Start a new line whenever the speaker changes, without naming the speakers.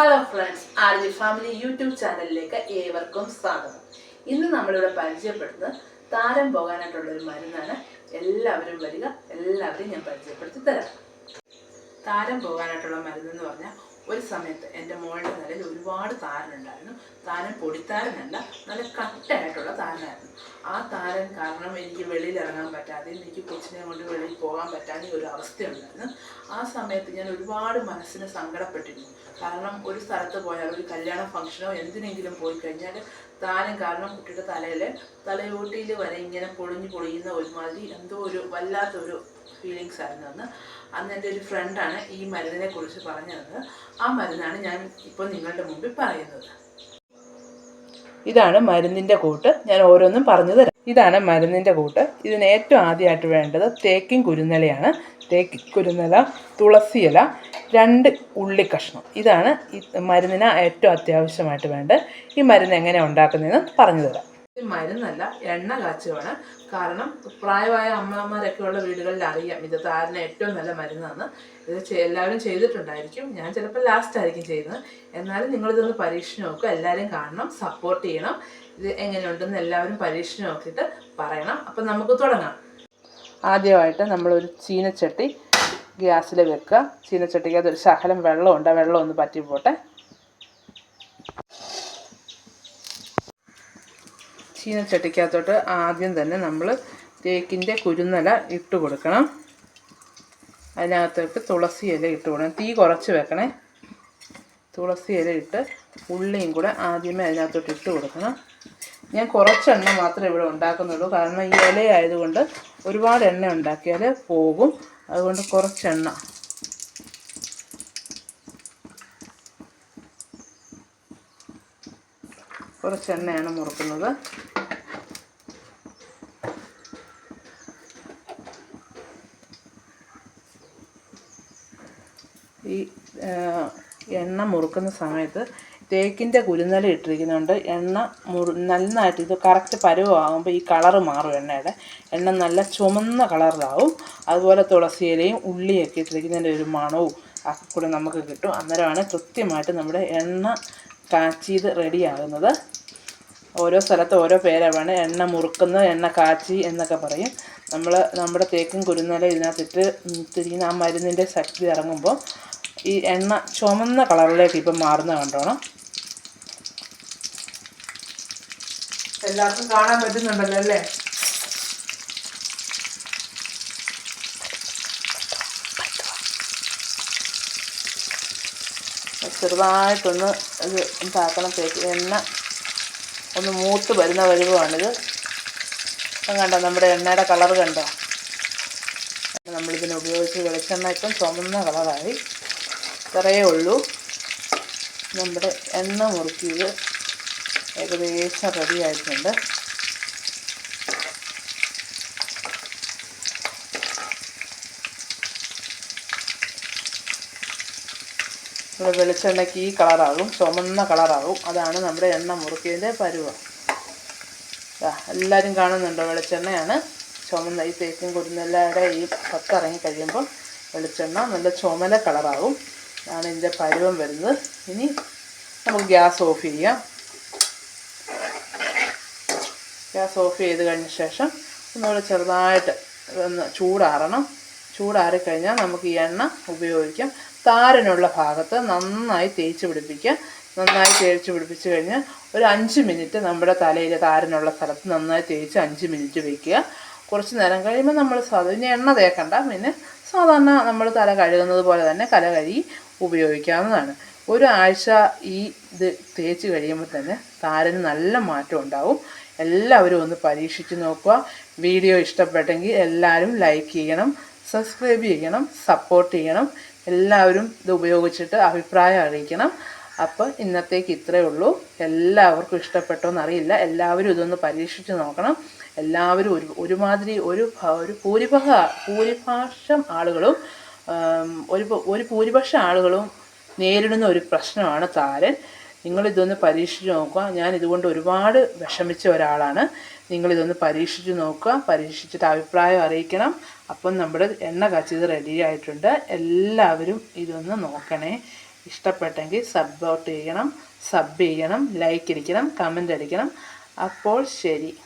Hello friends R G family YouTube ചാനലിലേക്ക് ഏവർക്കും സ്വാഗതം. ഇന്ന് നമ്മളിവിടെ പരിചയപ്പെടുന്നത് താരം പോകാനായിട്ടുള്ള ഒരു മരുന്നാണ്. എല്ലാവരും വരിക എല്ലാവരും ഞാൻ പരിചയപ്പെടുത്തി തരാം. താരം പോകാനായിട്ടുള്ള മരുന്നെന്ന് പറഞ്ഞാൽ ഒരു സമയത്ത് എന്റെ മോളുടെ നിലയിൽ ഒരുപാട് താരനുണ്ടായിരുന്നു. താരൻ പൊടിത്താരനല്ല നല്ല കട്ടയായിട്ടുള്ള താരനായിരുന്നു. ആ താരൻ കാരണം എനിക്ക് വെളിയിൽ ഇറങ്ങാൻ പറ്റാതെ എനിക്ക് കൊച്ചിനെ കൊണ്ട് വെളിയിൽ പോകാൻ പറ്റാതെ ഒരു അവസ്ഥയുണ്ടായിരുന്നു. ആ സമയത്ത് ഞാൻ ഒരുപാട് മനസ്സിന് സങ്കടപ്പെട്ടിരുന്നു. കാരണം ഒരു സ്ഥലത്ത് പോയാൽ ഒരു കല്യാണ ഫംഗ്ഷനോ എന്തിനെങ്കിലും പോയി കഴിഞ്ഞാൽ താരം കാരണം കുട്ടിയുടെ തലയിൽ തലയോട്ടിയിൽ വരെ ഇങ്ങനെ പൊളിഞ്ഞു പൊളിയുന്ന ഒരുമാതിരി എന്തോ ഒരു വല്ലാത്തൊരു ഫീലിങ്സ് ആയിരുന്നു അന്ന്. അന്ന് എന്റെ ഒരു ഫ്രണ്ടാണ് ഈ മരുന്നിനെ കുറിച്ച് പറഞ്ഞു തന്നത് ആ മരുന്നാണ് ഞാൻ ഇപ്പോൾ നിങ്ങളുടെ മുമ്പിൽ പറയുന്നത്. ഇതാണ് മരുന്നിന്റെ കൂട്ട്. ഞാൻ ഓരോന്നും പറഞ്ഞു തരാം. ഇതാണ് മരുന്നിന്റെ കൂട്ട്. ഇതിന് ഏറ്റവും ആദ്യമായിട്ട് വേണ്ടത് തേക്കിൻ കുരുന്നലയാണ്. തേക്കി കുരുന്നല തുളസിയില രണ്ട് ഉള്ളി കഷ്ണം ഇതാണ് ഈ മരുന്നിന് ഏറ്റവും അത്യാവശ്യമായിട്ട് വേണ്ടത്. ഈ മരുന്ന് എങ്ങനെ ഉണ്ടാക്കുന്നതെന്ന് പറഞ്ഞു തരാം. മരുന്നല്ല എണ്ണ കാച്ചുവാണ്. കാരണം പ്രായമായ അമ്മമാരൊക്കെ ഉള്ള വീടുകളിൽ അറിയാം ഇത് താരന് ഏറ്റവും നല്ല മരുന്നാണ് ഇത് എല്ലാവരും ചെയ്തിട്ടുണ്ടായിരിക്കും. ഞാൻ ചിലപ്പോൾ ലാസ്റ്റ് ആയിരിക്കും ചെയ്യുന്നത്. എന്നാലും നിങ്ങളിതൊന്ന് പരീക്ഷണം നോക്കുക. എല്ലാവരും കാണണം സപ്പോർട്ട് ചെയ്യണം. ഇത് എങ്ങനെയുണ്ടെന്ന് എല്ലാവരും പരീക്ഷണം നോക്കിയിട്ട് പറയണം. അപ്പം നമുക്ക് തുടങ്ങാം. ആദ്യമായിട്ട് നമ്മളൊരു ചീനച്ചട്ടി ഗ്യാസിൽ വെക്കുക. ചീനച്ചട്ടിക്ക് ഒരു ശകലം വെള്ളമുണ്ട്. ആ വെള്ളം ഒന്ന് പറ്റി പോട്ടെ ചീനച്ചട്ടിക്കകത്തോട്ട് ആദ്യം തന്നെ നമ്മൾ തേക്കിന്റെ കുരുന്നല ഇട്ട് കൊടുക്കണം. അതിനകത്തോട്ട് തുളസി ഇല ഇട്ട് കൊടുക്കണം. തീ കുറച്ച് വെക്കണേ. തുളസി ഇല ഇട്ട് ഉള്ളിയും കൂടെ ആദ്യമേ അതിനകത്തോട്ട് ഇട്ട് കൊടുക്കണം. ഞാൻ കുറച്ചെണ്ണ മാത്രമേ ഇവിടെ ഉണ്ടാക്കുന്നുള്ളൂ. കാരണം ഈ ഇല ആയതുകൊണ്ട് ഒരുപാട് എണ്ണ ഉണ്ടാക്കിയാൽ പോകും. അതുകൊണ്ട് കുറച്ചെണ്ണ. കുറച്ചെണ്ണയാണ് മുറുക്കുന്നത്. ഈ എണ്ണ മുറുക്കുന്ന സമയത്ത് തേക്കിന്റെ കുരുന്നല ഇട്ടിരിക്കുന്നുണ്ട്. എണ്ണ മുറു നന്നായിട്ട് ഇത് കറക്റ്റ് പരുവമാകുമ്പോൾ ഈ കളറ് മാറും എണ്ണയുടെ. എണ്ണ നല്ല ചുമന്ന കളറിലാവും അതുപോലെ തുളസി ഇലയും ഉള്ളിയൊക്കെ ഇട്ടിരിക്കുന്നതിന്റെ ഒരു മണവും ഒക്കെ കൂടെ നമുക്ക് കിട്ടും. അന്നേരമാണ് കൃത്യമായിട്ട് നമ്മുടെ എണ്ണ കാച്ചിയത് റെഡിയാകുന്നത് ഓരോ സ്ഥലത്ത് ഓരോ പേരാണ് എണ്ണ മുറുക്കുന്ന എണ്ണ കാച്ചി എന്നൊക്കെ പറയും. നമ്മൾ നമ്മുടെ തേക്കും കുരുന്നല ഇതിനകത്തിട്ട് തിരിയുന്ന ആ മരുന്നിന്റെ ശക്തി ഇറങ്ങുമ്പോൾ ഈ എണ്ണ ചുമന്ന കളറിലേക്ക് ഇപ്പം മാറുന്ന കണ്ടോണം. എല്ലാവർക്കും കാണാൻ പറ്റുന്നുണ്ടല്ലോ അല്ലേ? ചെറുതായിട്ടൊന്ന് ഇത് ഇതാക്കണം തേക്ക് എണ്ണ ഒന്ന് മൂത്ത് വരുന്ന വരുവാണിത് ഇപ്പം കണ്ടോ നമ്മുടെ എണ്ണയുടെ കളർ കണ്ടോ? നമ്മളിതിന് ഉപയോഗിച്ച് വെളിച്ചെണ്ണ ഇപ്പം ചുമന്ന കളറായി. ഇത്രയേ ഉള്ളൂ. നമ്മുടെ എണ്ണ മുറുക്കിയത് ഏകദേശം റെഡിയായിട്ടുണ്ട് നമ്മുടെ വെളിച്ചെണ്ണയ്ക്ക് ഈ കളറാകും ചുമന്ന കളറാകും. അതാണ് നമ്മുടെ എണ്ണ മുറുക്കിയതിന്റെ പരുവം. എല്ലാവരും കാണുന്നുണ്ടോ വെളിച്ചെണ്ണയാണ്? ചുമന്ന ഈ തേക്കും കുരുന്നെല്ലാവരുടെ ഈ പത്തിറങ്ങി കഴിയുമ്പോൾ വെളിച്ചെണ്ണ നല്ല ചുമല കളറാകും. അതാണ് ഇതിന്റെ പരുവം വരുന്നത്. ഇനി നമുക്ക് ഗ്യാസ് ഓഫ് ചെയ്യാം. ഗ്യാസ് ഓഫ് ചെയ്ത് കഴിഞ്ഞ ശേഷം ഒന്നുകൂടെ ചെറുതായിട്ട് ഒന്ന് ചൂടാറണം. ചൂടാറിക്കഴിഞ്ഞാൽ നമുക്ക് ഈ എണ്ണ ഉപയോഗിക്കാം. താരനുള്ള ഭാഗത്ത് നന്നായി തേച്ച് പിടിപ്പിക്കുക നന്നായി തേച്ച് പിടിപ്പിച്ച് കഴിഞ്ഞാൽ ഒരു അഞ്ച് മിനിറ്റ് നമ്മുടെ തലയിൽ താരനുള്ള സ്ഥലത്ത് നന്നായി തേച്ച് അഞ്ച് മിനിറ്റ് വയ്ക്കുക കുറച്ച് നേരം കഴിയുമ്പോൾ നമ്മൾ സാധാരണ എണ്ണ തേക്കണ്ട. പിന്നെ സാധാരണ നമ്മൾ തല കഴുകുന്നത് പോലെ തന്നെ തല കഴുകി ഉപയോഗിക്കാവുന്നതാണ്. ഒരാഴ്ച ഈ ഇത് തേച്ച് കഴിയുമ്പോൾ തന്നെ താരന് നല്ല മാറ്റം ഉണ്ടാവും. എല്ലാവരും ഒന്ന് പരീക്ഷിച്ച് നോക്കുക. വീഡിയോ ഇഷ്ടപ്പെട്ടെങ്കിൽ എല്ലാവരും ലൈക്ക് ചെയ്യണം സബ്സ്ക്രൈബ് ചെയ്യണം സപ്പോർട്ട് ചെയ്യണം. എല്ലാവരും ഇത് ഉപയോഗിച്ചിട്ട് അഭിപ്രായം അറിയിക്കണം. അപ്പോൾ ഇന്നത്തേക്ക് ഇത്രയേ ഉള്ളൂ. എല്ലാവർക്കും ഇഷ്ടപ്പെട്ടോ എന്നറിയില്ല. എല്ലാവരും ഇതൊന്ന് പരീക്ഷിച്ച് നോക്കണം. എല്ലാവരും ഒരു ഒരുമാതിരി ഒരു ഒരു ഭൂരിഭാഗ ഭൂരിഭാഷം ആളുകളും ഒരു ഒരു ഭൂരിപക്ഷം ആളുകളും നേരിടുന്ന ഒരു പ്രശ്നമാണ് താരൻ. നിങ്ങളിതൊന്ന് പരീക്ഷിച്ച് നോക്കുക. ഞാൻ ഇതുകൊണ്ട് ഒരുപാട് വിഷമിച്ച ഒരാളാണ്. നിങ്ങളിതൊന്ന് പരീക്ഷിച്ച് നോക്കുക. പരീക്ഷിച്ചിട്ട് അഭിപ്രായം അറിയിക്കണം. അപ്പം നമ്മുടെ എണ്ണ കച്ചിത് റെഡി ആയിട്ടുണ്ട്. എല്ലാവരും ഇതൊന്ന് നോക്കണേ. ഇഷ്ടപ്പെട്ടെങ്കിൽ സപ്പോർട്ട് ചെയ്യണം. സബ് ചെയ്യണം. ലൈക്ക് അടിക്കണം കമന്റ് അടിക്കണം. അപ്പോൾ ശരി.